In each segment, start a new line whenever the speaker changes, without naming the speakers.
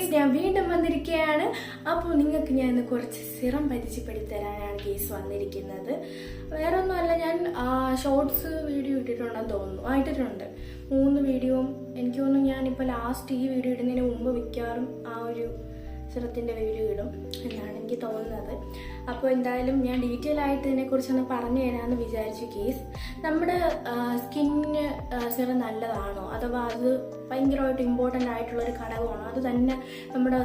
Guys ഞാൻ വീണ്ടും വന്നിരിക്കുകയാണ്. അപ്പോൾ നിങ്ങൾക്ക് ഞാൻ ഇന്ന് കുറച്ച് സിറം പരിചയപ്പെടുത്തരാനാണ് കേസ് വന്നിരിക്കുന്നത്. വേറെ ഒന്നുമല്ല ഞാൻ ഷോർട്സ് വീഡിയോ ഇട്ടിട്ടുണ്ടെന്ന് തോന്നുന്നു. ആയിട്ടിട്ടുണ്ട് മൂന്ന് വീഡിയോയും എനിക്ക് തോന്നുന്നു ഞാനിപ്പോൾ ലാസ്റ്റ് ഈ വീഡിയോ ഇടുന്നതിന് മുമ്പ് മിക്കവാറും ആ ഒരു സിറത്തിന്റെ വീഡിയോ ഇടും എന്നാണ് എനിക്ക് തോന്നുന്നത്. അപ്പോൾ എന്തായാലും ഞാൻ ഡീറ്റെയിൽ ആയിട്ട് ഇതിനെക്കുറിച്ചൊന്ന് പറഞ്ഞു തരാമെന്ന് വിചാരിച്ചു കേസ്. നമ്മുടെ സ്കിന്നിന് സിറം നല്ലതാണോ? അഥവാ അത് ഭയങ്കരമായിട്ട് ഇമ്പോർട്ടന്റ് ആയിട്ടുള്ളൊരു ഘടകമാണോ? അത് തന്നെ നമ്മുടെ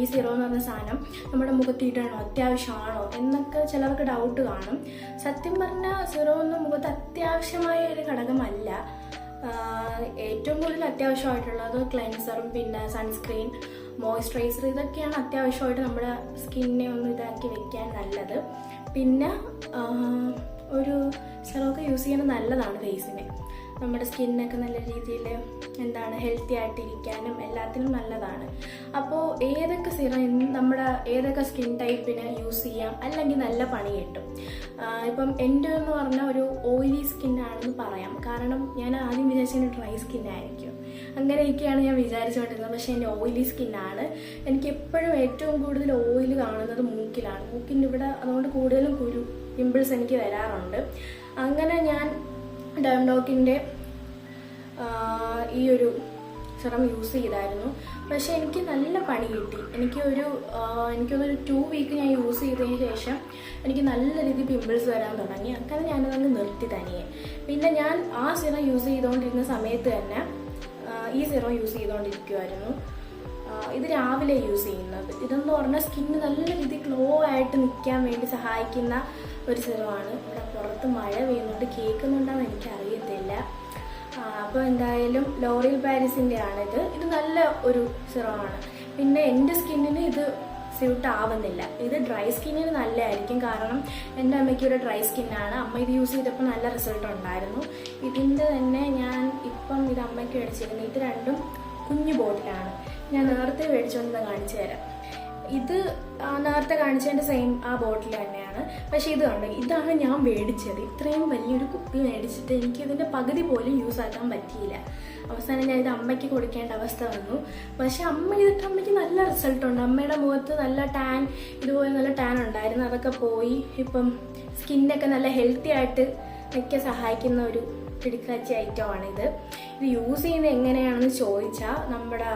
ഈ സിറോ എന്ന് പറഞ്ഞ സാധനം നമ്മുടെ മുഖത്തിട്ടാണോ? അത്യാവശ്യമാണോ? എന്നൊക്കെ ചിലർക്ക് ഡൗട്ട് കാണും. സത്യം പറഞ്ഞാൽ സിറോ ഒന്നും മുഖത്ത് അത്യാവശ്യമായ ഒരു ഘടകമല്ല. ഏറ്റവും കൂടുതൽ അത്യാവശ്യമായിട്ടുള്ളത് ക്ലെൻസറും പിന്നെ സൺസ്ക്രീൻ മോയ്സ്ചറൈസർ ഇതൊക്കെയാണ് അത്യാവശ്യമായിട്ട് നമ്മുടെ സ്കിന്നെ ഒന്ന് ഇതാക്കി വെക്കാൻ നല്ലത്. പിന്നെ ഒരു സിറമൊക്കെ യൂസ് ചെയ്യുന്നത് നല്ലതാണ് ഫേസിന്. നമ്മുടെ സ്കിന്നൊക്കെ നല്ല രീതിയിൽ എന്താണ് ഹെൽത്തി ആയിട്ടിരിക്കാനും എല്ലാത്തിനും നല്ലതാണ്. അപ്പോൾ ഏതൊക്കെ സിറം നമ്മുടെ ഏതൊക്കെ സ്കിൻ ടൈപ്പിന് യൂസ് ചെയ്യാം? അല്ലെങ്കിൽ നല്ല പണി കിട്ടും. ഇപ്പം എന്റെ എന്ന് പറഞ്ഞാൽ ഒരു ഓയിലി സ്കിന്നാണെന്ന് പറയാം. കാരണം ഞാൻ ആദ്യം വിചാരിച്ചത് ഡ്രൈ സ്കിന്നായിരിക്കും അങ്ങനെയൊക്കെയാണ് ഞാൻ വിചാരിച്ചുകൊണ്ടിരുന്നത്. പക്ഷേ എന്റെ ഓയിലി സ്കിന്നാണ് എനിക്ക് എപ്പോഴും ഏറ്റവും കൂടുതൽ ഓയിൽ കാണുന്നത് മൂക്കിലാണ്. മൂക്കിന്റെ ഇവിടെ അതുകൊണ്ട് കൂടുതലും കുരു പിമ്പിൾസ് എനിക്ക് വരാറുണ്ട്. അങ്ങനെ ഞാൻ ഡേംഡോക്കിന്റെ ഈ ഒരു സിറം യൂസ് ചെയ്തായിരുന്നു. പക്ഷേ എനിക്ക് നല്ല പണി കിട്ടി. എനിക്ക് ഒരു എനിക്കൊന്നൊരു ടു വീക്ക് ഞാൻ യൂസ് ചെയ്തതിന് ശേഷം എനിക്ക് നല്ല രീതിയിൽ പിമ്പിൾസ് വരാൻ തുടങ്ങി. അങ്ങനെ ഞാനതങ്ങ് നിർത്തി തനിയെ. പിന്നെ ഞാൻ ആ സിറം യൂസ് ചെയ്തുകൊണ്ടിരുന്ന സമയത്ത് തന്നെ ഈ സിറം യൂസ് ചെയ്തുകൊണ്ടിരിക്കുമായിരുന്നു ഇത് രാവിലെ യൂസ് ചെയ്യുന്നത്. ഇതെന്ന് പറഞ്ഞാൽ സ്കിന്ന് നല്ല രീതിയിൽ ഗ്ലോ ആയിട്ട് നിൽക്കാൻ വേണ്ടി സഹായിക്കുന്ന ഒരു സിറമാണ് ഇവിടെ പുറത്ത് മഴ പെയ്യുന്നുണ്ട് കേൾക്കുന്നുണ്ടോയെന്ന് എനിക്കറിയത്തില്ല. അപ്പോൾ എന്തായാലും ലോറിയൽ പാരീസിന്റെ ആണിത് ഇത് നല്ല ഒരു സിറമാണ് പിന്നെ എന്റെ സ്കിന്നിന് ഇത് സ്യൂട്ട് ആവുന്നില്ല. ഇത് ഡ്രൈ സ്കിന്നിന് നല്ലതായിരിക്കും. കാരണം എന്റെ അമ്മയ്ക്ക് ഒരു ഡ്രൈ സ്കിന്നാണ് അമ്മ ഇത് യൂസ് ചെയ്തപ്പോൾ നല്ല റിസൾട്ട് ഉണ്ടായിരുന്നു. ഇതിന്റെ തന്നെ ഞാൻ ഇപ്പം ഇത് അമ്മയ്ക്ക് അടിച്ചിരുന്നു ഇത് രണ്ടും കുഞ്ഞു ബോട്ടിലാണ്. ഞാൻ നേരത്തെ മേടിച്ചുകൊണ്ട് കാണിച്ചു തരാം. ഇത് നേരത്തെ കാണിച്ചതിന്റെ സെയിം ആ ബോട്ടിൽ തന്നെയാണ്. പക്ഷേ ഇത് കണ്ടു ഇതാണ് ഞാൻ മേടിച്ചത്. ഇത്രയും വലിയൊരു കുപ്പി മേടിച്ചിട്ട് എനിക്ക് ഇതിന്റെ പകുതി പോലും യൂസ് ആക്കാൻ പറ്റിയില്ല. അവസാനം ഞാൻ ഇത് അമ്മയ്ക്ക് കൊടുക്കേണ്ട അവസ്ഥ വന്നു. പക്ഷെ അമ്മ ഇതിട്ട് അമ്മയ്ക്ക് നല്ല റിസൾട്ട് ഉണ്ട്. അമ്മയുടെ മുഖത്ത് നല്ല ടാൻ ഇതുപോലെ നല്ല ടാൻ ഉണ്ടായിരുന്നു. അതൊക്കെ പോയി ഇപ്പം സ്കിന്നൊക്കെ നല്ല ഹെൽത്തി ആയിട്ട് നിൽക്കാൻ സഹായിക്കുന്ന ഒരു കിടക്കാച്ചി ഐറ്റമാണിത് ഇത് യൂസ് ചെയ്യുന്നത് എങ്ങനെയാണെന്ന് ചോദിച്ചാൽ നമ്മുടെ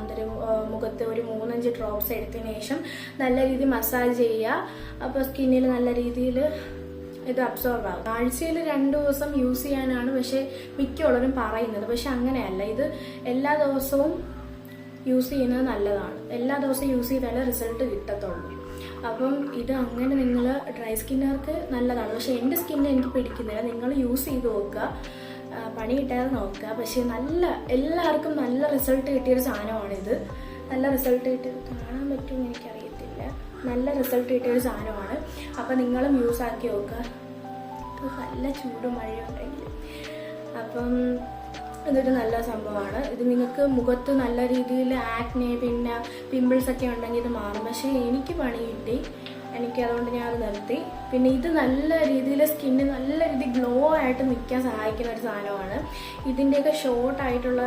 എന്തൊരു മുഖത്ത് ഒരു മൂന്നഞ്ച് ഡ്രോപ്സ് എടുത്തതിന് ശേഷം നല്ല രീതിയിൽ മസാജ് ചെയ്യുക. അപ്പോൾ സ്കിന്നിൽ നല്ല രീതിയിൽ ഇത് അബ്സോർബ് ആകും ആഴ്ചയിൽ രണ്ട് ദിവസം യൂസ് ചെയ്യാനാണ് പക്ഷേ മിക്കുള്ളവരും പറയുന്നത്. പക്ഷെ അങ്ങനെയല്ല. ഇത് എല്ലാ ദിവസവും യൂസ് ചെയ്യുന്നത് നല്ലതാണ്. എല്ലാ ദിവസവും യൂസ് ചെയ്താലേ റിസൾട്ട് കിട്ടത്തുള്ളൂ. അപ്പം ഇത് അങ്ങനെ നിങ്ങൾ ഡ്രൈ സ്കിന്നുകാർക്ക് നല്ലതാണ്. പക്ഷേ എന്റെ സ്കിന്നിന് എനിക്ക് പിടിക്കുന്നില്ല. നിങ്ങൾ യൂസ് ചെയ്ത് നോക്കുക. പണി കിട്ടാതെ നോക്കുക. പക്ഷെ നല്ല എല്ലാവർക്കും നല്ല റിസൾട്ട് കിട്ടിയൊരു സാധനമാണിത്. നല്ല റിസൾട്ട് കിട്ടിയത് കാണാൻ പറ്റുമെന്ന് എനിക്കറിയത്തില്ല. നല്ല റിസൾട്ട് കിട്ടിയൊരു സാധനമാണ്. അപ്പം നിങ്ങളും യൂസ് ആക്കി നോക്കുക. നല്ല ചൂടും മഴയുണ്ടെങ്കിലും അപ്പം ഇതൊരു നല്ല സംഭവമാണ്. ഇത് നിങ്ങൾക്ക് മുഖത്ത് നല്ല രീതിയിൽ ആക്നെ പിന്നെ പിമ്പിൾസ് ഒക്കെ ഉണ്ടെങ്കിൽ ഇത് മാറും. പക്ഷേ എനിക്ക് പണി കിട്ടി. എനിക്ക് അതുകൊണ്ട് ഞാൻ അത് നിർത്തി. പിന്നെ ഇത് നല്ല രീതിയിൽ സ്കിന്ന് നല്ല രീതിയിൽ ഗ്ലോ ആയിട്ട് നിൽക്കാൻ സഹായിക്കുന്ന ഒരു സാധനമാണ്. ഇതിന്റെയൊക്കെ ഷോർട്ട് ആയിട്ടുള്ള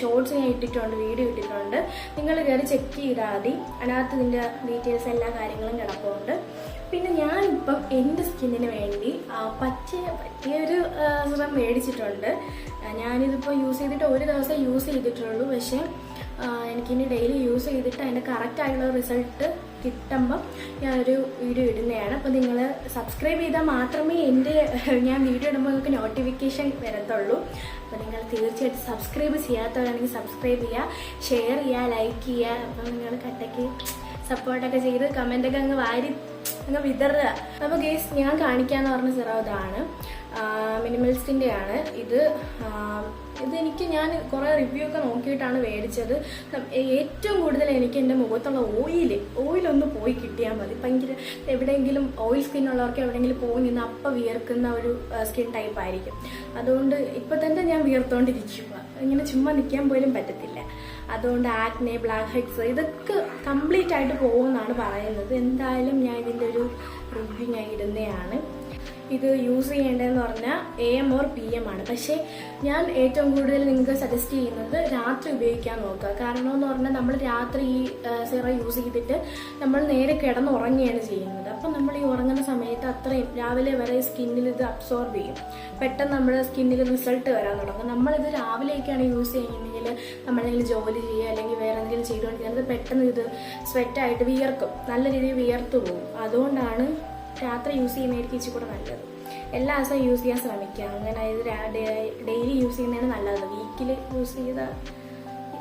ഷോർട്സ് ഞാൻ ഇട്ടിട്ടുണ്ട് വീഡിയോ ഇട്ടിട്ടുണ്ട്. നിങ്ങൾ കയറി ചെക്ക് ചെയ്താൽ മതി. അതിനകത്ത് ഇതിന്റെ ഡീറ്റെയിൽസ് എല്ലാ കാര്യങ്ങളും കിടപ്പുണ്ട്. പിന്നെ ഞാനിപ്പം എന്റെ സ്കിന്നിന് വേണ്ടി പറ്റിയ പറ്റിയൊരു സിറം മേടിച്ചിട്ടുണ്ട്. ഞാനിതിപ്പോൾ യൂസ് ചെയ്തിട്ട് ഒരു ദിവസം യൂസ് ചെയ്തിട്ടുള്ളൂ. പക്ഷേ എനിക്കിനി ഡെയിലി യൂസ് ചെയ്തിട്ട് അതിന്റെ കറക്റ്റായിട്ടുള്ള റിസൾട്ട് കിട്ടുമ്പം ഞാനൊരു വീഡിയോ ഇടുന്നതാണ്. അപ്പോൾ നിങ്ങൾ സബ്സ്ക്രൈബ് ചെയ്താൽ മാത്രമേ എന്റെ ഞാൻ വീഡിയോ ഇടുമ്പോൾ നിങ്ങൾക്ക് നോട്ടിഫിക്കേഷൻ വരത്തുള്ളൂ. അപ്പോൾ നിങ്ങൾ തീർച്ചയായിട്ടും സബ്സ്ക്രൈബ് ചെയ്യാത്തവരാണെങ്കിൽ സബ്സ്ക്രൈബ് ചെയ്യുക ഷെയർ ചെയ്യുക ലൈക്ക് ചെയ്യുക. അപ്പോൾ നിങ്ങൾ കട്ടയ്ക്ക് സപ്പോർട്ടൊക്കെ ചെയ്ത് കമന്റൊക്കെ അങ്ങ് വാരി അങ്ങ് വിതറുക. അപ്പോൾ ഗേസ് ഞാൻ കാണിക്കാന്ന് പറഞ്ഞ സിറോ ഇതാണ്. മിനിമൽസിന്റെയാണ് ഇത് ആ, ഇത് എനിക്ക് ഞാൻ കുറേ റിവ്യൂ ഒക്കെ നോക്കിയിട്ടാണ് മേടിച്ചത്. ഏറ്റവും കൂടുതൽ എനിക്ക് എന്റെ മുഖത്തുള്ള ഓയിൽ ഓയിലൊന്ന് പോയി കിട്ടിയാൽ മതി. ഭയങ്കര എവിടെയെങ്കിലും ഓയിൽ സ്കിൻ ഉള്ളവർക്ക് എവിടെയെങ്കിലും പോയി നിന്ന് അപ്പം വിയർക്കുന്ന ഒരു സ്കിൻ ടൈപ്പ് ആയിരിക്കും. അതുകൊണ്ട് ഇപ്പം തന്നെ ഞാൻ വിയർത്തോണ്ടിരിക്കുക ഇങ്ങനെ ചുമ്മാ നിൽക്കാൻ പോലും പറ്റത്തില്ല. അതുകൊണ്ട് ആക്നെ ബ്ലാക്ക് ഹെഡ്സ് ഇതൊക്കെ കംപ്ലീറ്റ് ആയിട്ട് പോകുമെന്നാണ് പറയുന്നത്. എന്തായാലും ഞാൻ ഇതിന്റെ ഒരു റിവ്യൂ ഞാൻ ഇടുന്നതാണ്. ഇത് യൂസ് ചെയ്യേണ്ടതെന്ന് പറഞ്ഞാൽ A M or P M ആണ്. പക്ഷേ ഞാൻ ഏറ്റവും കൂടുതൽ നിങ്ങൾക്ക് സജസ്റ്റ് ചെയ്യുന്നത് രാത്രി ഉപയോഗിക്കാൻ നോക്കുക. കാരണം എന്ന് പറഞ്ഞാൽ നമ്മൾ രാത്രി ഈ സിറം യൂസ് ചെയ്തിട്ട് നമ്മൾ നേരെ കിടന്നുറങ്ങുകയാണ് ചെയ്യുന്നത്. അപ്പം നമ്മൾ ഈ ഉറങ്ങുന്ന സമയത്ത് അത്രയും രാവിലെ വരെ സ്കിന്നിൽ ഇത് അബ്സോർബ് ചെയ്യും. പെട്ടെന്ന് നമ്മുടെ സ്കിന്നിൽ റിസൾട്ട് വരാൻ തുടങ്ങും. നമ്മളിത് രാവിലെയൊക്കെയാണ് യൂസ് ചെയ്യുന്നതെങ്കിൽ നമ്മളെന്തെങ്കിലും ജോലി ചെയ്യുക അല്ലെങ്കിൽ വേറെ എന്തെങ്കിലും ചെയ്തുകൊണ്ടിരിക്കുന്നത് പെട്ടെന്ന് ഇത് സ്വെറ്റായിട്ട് വിയർക്കും. നല്ല രീതിയിൽ വിയർത്തു പോകും. അതുകൊണ്ടാണ് രാത്രി യൂസ് ചെയ്യുന്നതായിരിക്കും ഇച്ചിരി കൂടെ നല്ലത്. എല്ലാ ദിവസവും യൂസ് ചെയ്യാൻ ശ്രമിക്കുക. അങ്ങനെ ഇത് ഡെയിലി യൂസ് ചെയ്യുന്നതാണ് നല്ലത്. വീക്കിൽ യൂസ് ചെയ്ത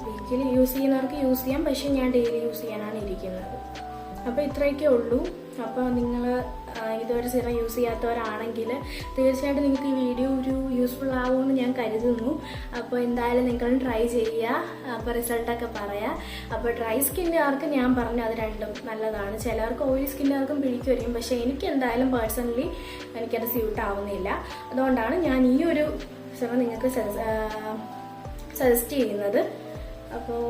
വീക്കിൽ യൂസ് ചെയ്യുന്നവർക്ക് യൂസ് ചെയ്യാം. പക്ഷേ ഞാൻ ഡെയിലി യൂസ് ചെയ്യാനാണ് ഇരിക്കുന്നത്. അപ്പോൾ ഇത്രയൊക്കെ ഉള്ളൂ. അപ്പോൾ നിങ്ങൾ ഇതുവരെ സിറം യൂസ് ചെയ്യാത്തവരാണെങ്കിൽ തീർച്ചയായിട്ടും നിങ്ങൾക്ക് ഈ വീഡിയോ ഒരു യൂസ്ഫുൾ ആകുമെന്ന് ഞാൻ കരുതുന്നു. അപ്പോൾ എന്തായാലും നിങ്ങളും ട്രൈ ചെയ്യുക. അപ്പോൾ റിസൾട്ടൊക്കെ പറയാം. അപ്പോൾ ഡ്രൈ സ്കിന്നുകാർക്ക് ഞാൻ പറഞ്ഞു അത് രണ്ടും നല്ലതാണ്. ചിലർക്ക് ഓയിലി സ്കിന്നുകാർക്കും പിടിക്കുമായിരിക്കും പക്ഷേ എനിക്ക് എന്തായാലും പേഴ്സണലി എനിക്കത് സ്യൂട്ട് ആവുന്നില്ല. അതുകൊണ്ടാണ് ഞാൻ ഈ ഒരു സിറം നിങ്ങൾക്ക് സജസ്റ്റ് ചെയ്യുന്നത്. അപ്പോൾ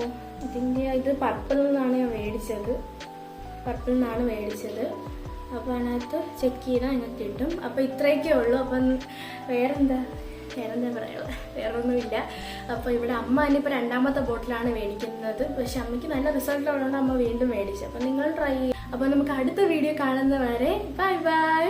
ഇതിന്റെ ഇത് പർപ്പിൾ നിന്നാണ് ഞാൻ മേടിച്ചത്. പർപ്പിൾ നിന്നാണ് മേടിച്ചത്. അപ്പോൾ അതിനകത്ത് ചെക്ക് ചെയ്താൽ നിങ്ങൾക്ക് കിട്ടും. അപ്പോൾ ഇത്രയൊക്കെ ഉള്ളൂ. അപ്പം വേറെന്താ? വേറെന്താ പറയുക വേറൊന്നുമില്ല. അപ്പോൾ ഇവിടെ അമ്മ ഇനിയിപ്പോൾ രണ്ടാമത്തെ ബോട്ടിലാണ് മേടിക്കുന്നത്. പക്ഷെ അമ്മയ്ക്ക് നല്ല റിസൾട്ട് ഉള്ളതുകൊണ്ട് അമ്മ വീണ്ടും മേടിച്ചു. അപ്പോൾ നിങ്ങൾ ട്രൈ ചെയ്യുക അപ്പോൾ നമുക്ക് അടുത്ത വീഡിയോ കാണുന്നവരെ ബൈ ബൈ